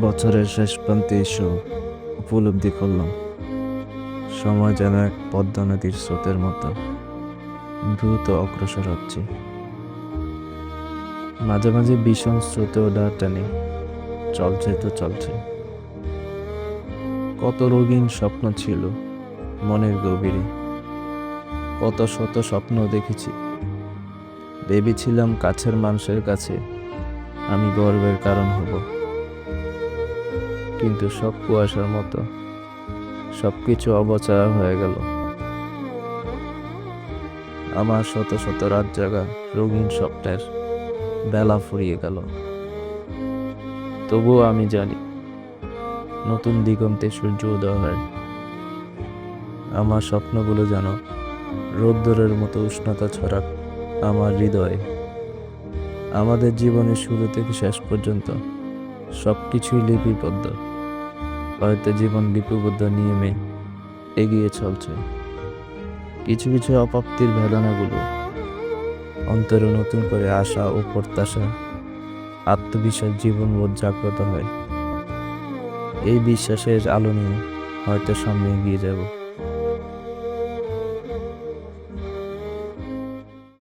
বছরের শেষ প্রান্তে এসেও উপলব্ধি করলাম। সময় যেন এক পদ্মা নদীর স্রোতের মতো, দ্রুত অগ্রসর হচ্ছে। মাঝে মাঝে ভীষণ স্রোতেও ডা টানে, চলছে তো চলছে। কত রঙিন স্বপ্ন ছিল মনের গভীরে, কত শত স্বপ্ন দেখেছি। ভেবেছিলাম কাছের মানুষের কাছে আমি গর্বের কারণ হব। কিন্তু সব কুয়াশার মতো। সব কিছু অবচয় হয়ে গেল। আমার শত শত রাত জাগা রঙিন স্বপ্নের বেলা ফুরিয়ে গেল। তবুও আমি জানি, নতুন দিগন্তে সূর্য উদয় হয়। আমার স্বপ্নগুলো যেন রোদ্দুরের মতো উষ্ণতা ছড়াক আমার হৃদয়ে। আমাদের জীবনের শুরু থেকে শেষ পর্যন্ত সব কিছুই লিপিবদ্ধ। হয়তো জীবন লিপিবদ্ধ নিয়মে এগিয়ে চলছে। কিছু কিছু অপ্রাপ্তির বেদনাগুলো অন্তরে নতুন করে আশা ও প্রত্যাশা, আত্মবিশ্বাস, জীবনবোধ জাগ্রত হয়। এই বিশ্বাসের আলো নিয়ে হয়তো সামনে এগিয়ে যাব।